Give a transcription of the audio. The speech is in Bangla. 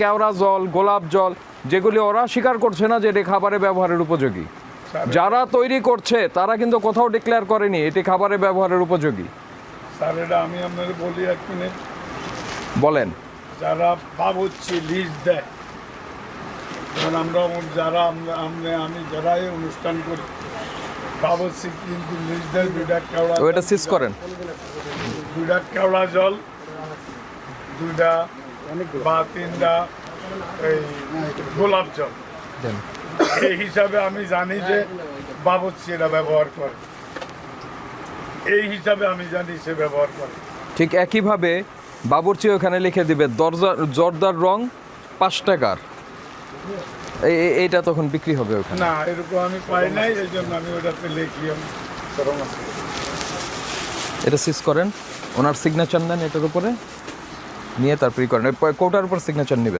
কেওড়া জল গোলাপ জল যেগুলি ওরা স্বীকার করছে না যে এটি খাবারে ব্যবহারের উপযোগী। যারা তৈরি করছে তারা কিন্তু কোথাও ডিক্লেয়ার করেনি এটি খাবারে ব্যবহারের উপযোগী। স্যার এটা আমি আপনাদের বলি এক মিনিট। বলেন। যারা বাবুচ্ছি লিস্ট দেয় যেমন আমরা যারা আমরা আমি যারাই অনুষ্ঠান করি বাবুচ্ছি কিন্তু লিস্ট দেয় দুইটা কেওড়া এটা সিজ করেন। দুইটা কেওড়া জল দুইটা বা তিনটা এই গোলাপ জল। এই হিসাবে আমি জানি যে বাবুচ্ছি এটা ব্যবহার করে। এই হিসাবে আমি জানি সে ব্যবহার করে। ঠিক একইভাবে বাবুর্চি ওখানে লিখে দিবে দরজা জর্দার রং পাঁচ টাকার। এই- এই- এইটা তখন বিক্রি হবে ওখানে। না এরকম আমি পাই নাই এই জন্য আমি ওটাতে লিখি এটা সিজ করেন। ওনার সিগনেচার নেন এটার উপরে। নিয়ে তারপরে করেন। কোটার উপর সিগনেচার নেবেন